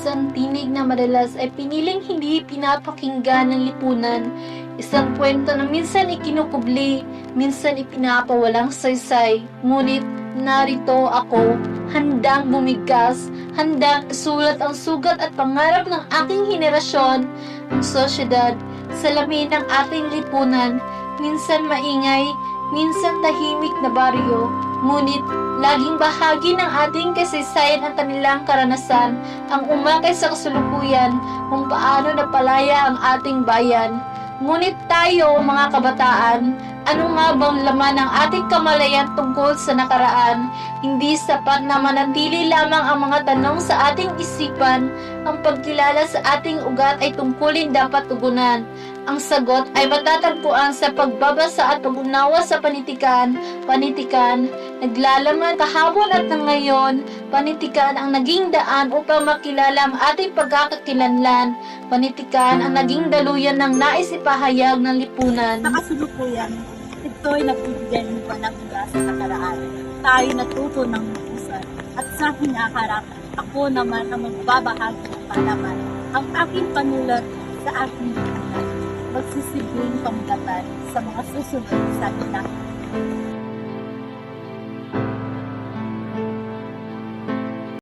isang tinig na madalas ay piniling hindi pinapakinggan ng lipunan. Isang kwento na minsan ikinukubli, minsan ipinapawalang saysay. Ngunit narito ako, handang bumigas, handang isulat ang sugat at pangarap ng aking henerasyon, ang sosyedad, salamin ng ating lipunan, minsan maingay, minsan tahimik na baryo, ngunit laging bahagi ng ating kasaysayan ang kanilang karanasan, ang umakay sa kasulukuyan kung paano napalaya ang ating bayan. Ngunit tayo, mga kabataan, ano nga bang laman ng ating kamalayan tungkol sa nakaraan? Hindi sapat na manatili lamang ang mga tanong sa ating isipan, ang pagkilala sa ating ugat ay tungkulin dapat tugunan. Ang sagot ay matatagpuan sa pagbabasa at pag-unawa sa panitikan, panitikan, naglalaman kahapon at ng ngayon, panitikan ang naging daan upang makilala ang ating pagkakakilanlan, panitikan ang naging daluyan ng nais ipahayag ng lipunan. Sa kasalukuyan, ito'y nagbibigay ng panang mula sa nakaraan. Tayo natuto ng utusan. At sa hinaharap, ako naman ang magbabahagi ng palaman. Ang aking panulat sa aking lipunan. Magsisilbing pamugatan sa mga susunod sa akin